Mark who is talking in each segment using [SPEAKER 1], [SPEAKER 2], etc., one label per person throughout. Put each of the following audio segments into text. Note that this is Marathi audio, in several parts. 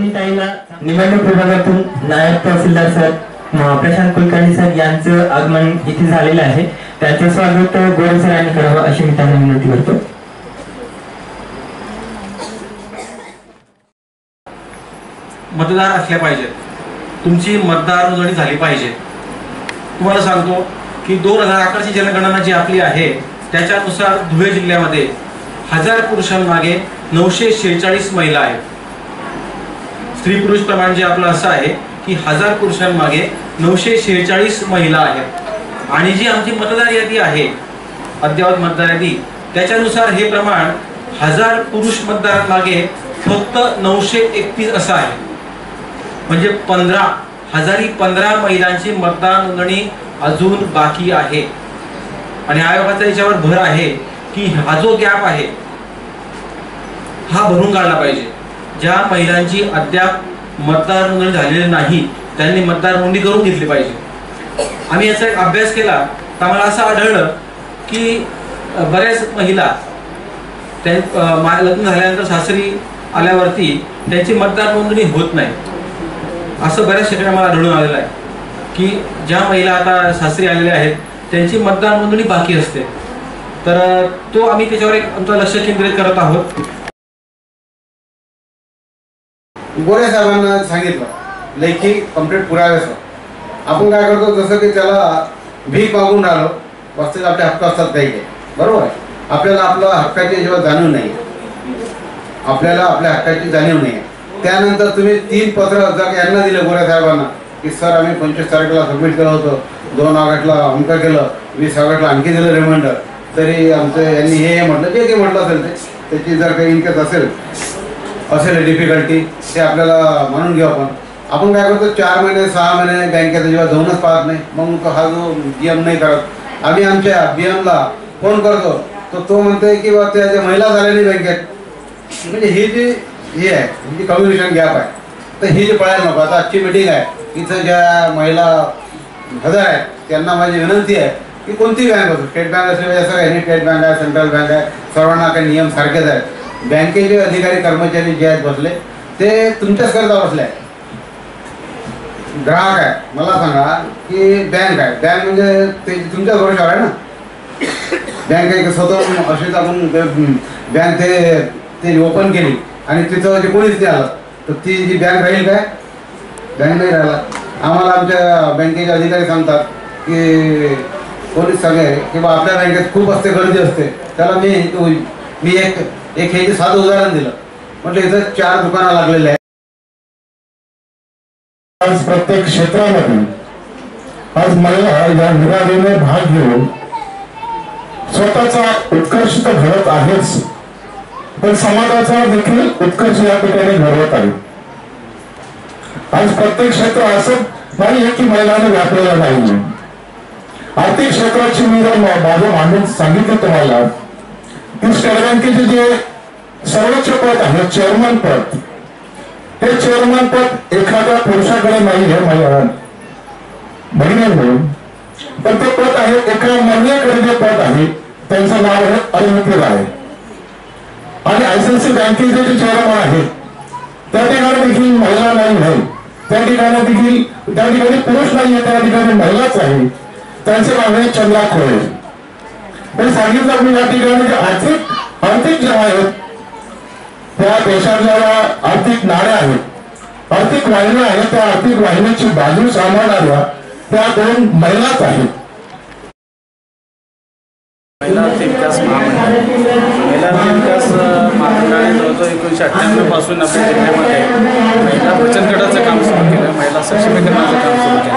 [SPEAKER 1] निवडणूक विभागातून नायब तहसीलदार सर म- प्रशांत कुलकर्णी सर यांचं आगमन इथे झालेलं आहे. त्यांचं स्वागत गोरे सरांनी करावं अशी मी त्यांना विनंती करतो.
[SPEAKER 2] मतदार असल्या पाहिजेत. तुमची मतदार नोंदणी झाली पाहिजे. तुम्हाला सांगतो की दोन हजार अकराची जनगणना जी आपली आहे त्याच्यानुसार धुळे जिल्ह्यामध्ये हजार पुरुषांमागे नऊशे शेहेचाळीस महिला आहेत. स्त्री पुरुष प्रमाण जे आपलं असं आहे की हजार पुरुषांमागे नऊशे शेहेचाळीस महिला आहेत. आणि जी आमची मतदार यादी आहे अद्ययावत मतदार यादी त्याच्यानुसार हे प्रमाण हजार पुरुष मतदारांमागे फक्त नऊशे एकतीस असं आहे. म्हणजे पंधरा हजारी पंधरा महिलांची मतदार नोंदणी अजून बाकी आहे. आणि आयोगाचा याच्यावर भर आहे की हा जो गॅप आहे हा भरून काढला पाहिजे. ज्या महिलांची अद्याप मतदार नोंदणी झालेली नाही त्यांनी मतदार नोंदणी करून घेतली पाहिजे. आम्ही याचा एक अभ्यास केला तर आम्हाला असं आढळलं की बऱ्याच महिला त्या मा- लग्न झाल्यानंतर सासरी आल्यावरती त्यांची मतदार नोंदणी होत नाही. असं बऱ्याच ठिकाणी मला आढळून आलेलं आहे की ज्या महिला आता सासरी आलेल्या आहेत त्यांची मतदार नोंदणी बाकी असते. तर तो आम्ही त्याच्यावर एक आमचं लक्ष केंद्रित करत आहोत.
[SPEAKER 3] गोऱ्या साहेबांना सांगितलं लेखी कंप्लीट पुराव्यासह आपण काय करतो जसं की त्याला भीक मागून राहिलो वास्तविक आपले हक्क असतात काही काही. बरोबर आपल्याला आपल्या हक्काची जेव्हा जाणीव नाही. आपल्याला आपल्या हक्काची जाणीव नाही. त्यानंतर तुम्ही तीन पत्र जर यांना दिले गोऱ्या साहेबांना की सर आम्ही पंचवीस तारखेला सबमिट केलं होतं दोन ऑगस्टला अंक केलं वीस ऑगस्टला आणखी दिलं रिमाइंडर तरी आमचं यांनी हे हे म्हटलं जे काही म्हटलं असेल ते त्याची जर काही इनकेस असेल असेल डिफिकल्टी ते आपल्याला म्हणून घेऊ आपण. आपण काय करतो चार महिने सहा महिने बँकेत जेव्हा जाऊनच पाहत नाही मग हा जो बी एम नाही करत. आम्ही आमच्या बी एमला फोन करतो. तर तो म्हणतोय की बा त्या ज्या महिला झालेली बँकेत म्हणजे ही जी हे आहे ही जी कम्युनिकेशन गॅप आहे तर ही जी पळायला नको. आता आजची मिटिंग आहे. इथं ज्या महिला हजर आहेत त्यांना माझी विनंती आहे की कोणती बँक असो स्टेट बँक असली पाहिजे असं काही नाही स्टेट बँक आहे सेंट्रल बँक आहे सर्वांना काही नियम सारखेच आहेत. बँकेचे अधिकारी कर्मचारी जे आहेत बसले ते तुमच्याच करता बसले ग्राहक आहे मला सांगा की बँक आहे बँक म्हणजे ते तुमच्याच भरोशावर आहे ना? बँक आहे स्वतः अशीच आपण बँक ते ते ओपन केली आणि तिथं जे कोणीच नाही आलं तर ती जी बँक राहील काय? बँक नाही राहिला. आम्हाला आमच्या बँकेचे अधिकारी सांगतात की कोणीच सांगे की बा आपल्या बँकेत खूप असते गर्दी असते. त्याला मी मी एक एक हे जे साधं उदाहरण दिलं. म्हटलं इथं चार दुकानं लागलेले आहेत.
[SPEAKER 4] आज प्रत्येक क्षेत्रामध्ये आज मला या निराडीने भाग घेऊन स्वतःचा उत्कर्ष तर घडत आहेच पण समाजाचा देखील उत्कर्ष या ठिकाणी घडवत आहे. आज प्रत्येक क्षेत्र असं नाही आहे की महिलांना व्यापलेलं नाही आर्थिक क्षेत्राची मी जर माझं मांडून सांगितलं तुम्हाला दुसऱ्या बँकेचे जे सर्वोच्च पद आहे चेअरमन पद हे चेअरमन पद एखाद्या पुरुषाकडे नाही हे मला म्हणून पण ते पद आहे एका महिन्याकडे जे पद आहे त्यांचं नाव आहे अरुणती आहे. आणि आयसीआयसी बँकेचे जे चेअरमन आहेत त्या ठिकाणी देखील महिला नाही आहे. त्या ठिकाणी देखील त्या ठिकाणी पुरुष नाही आहे त्या ठिकाणी महिलाच आहे. त्यांचे नाव आहे चंद्रा खोळे. मी सांगितलं मी या ठिकाणी आर्थिक आर्थिक जे आहेत त्या देशातल्या आर्थिक नाड्या आहेत आर्थिक वाहिन्या आहेत त्या आर्थिक वाहिन्याची बाजू सांभाळणाऱ्या त्या दोन महिलाच आहेत.
[SPEAKER 5] महिला विकास महामंडळ. महिला आर्थिक एकोणीसशे अठ्ठ्याण्णवपासून आपल्या जिल्ह्यामध्ये महिला बचत गटाचं काम सुरू केलं महिला सक्षमीकरणाचं काम सुरू केलं.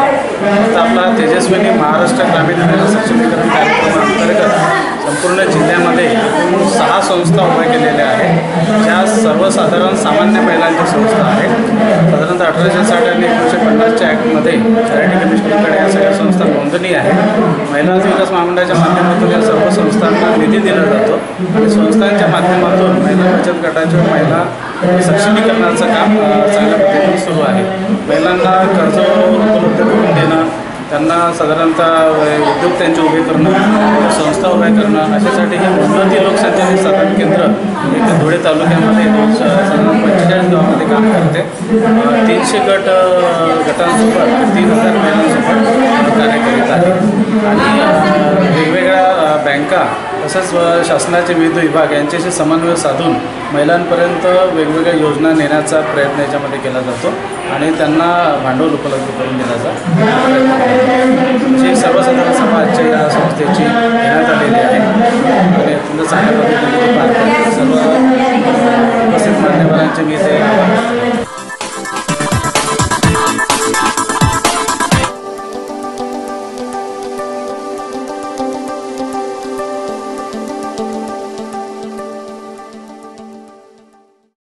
[SPEAKER 5] आता आपला तेजस्विनी महाराष्ट्र ग्रामीण महिला सक्षमीकरण कार्यक्रमाअंतर्गत संपूर्ण जिल्ह्यामध्ये सहा संस्था उभ्या केलेल्या आहेत सर्वसाधारण सामान्य महिलांची संस्था आहे. साधारणतः अठराशे साठ आणि एकोणीसशे पन्नासच्या ॲक्टमध्ये चॅरिटी कमिशनकडे या सगळ्या संस्था नोंदणी आहे. महिला विकास महामंडळाच्या माध्यमातून या सर्व संस्थांना निधी दिला जातो. आणि संस्थांच्या माध्यमातून महिला बचत गटाच्या महिला सक्षमीकरणाचं काम चांगल्या पद्धतीने सुरू आहे. महिलांना कर्ज
[SPEAKER 6] त्यांना साधारणतः उद्योग त्यांचे उभे करणं संस्था उभ्या करणं अशासाठी हे उन्नती लोकसंचालित साधन केंद्र इथे धुळे तालुक्यामध्ये साधारण पंचेचाळीस गावामध्ये काम करते. तीनशे गट गटांसोबत तीन हजार महिलांसोबत कार्य करीत आहे आणि वेगवेगळ्या बँका तसंच शासनाचे विविध विभाग यांच्याशी समन्वय साधून महिलांपर्यंत वेगवेगळ्या योजना नेण्याचा प्रयत्न याच्यामध्ये केला जातो आणि त्यांना भांडवल उपलब्ध करून देण्याचा प्रयत्न जातो. सर्वसाधारण सभा आजच्या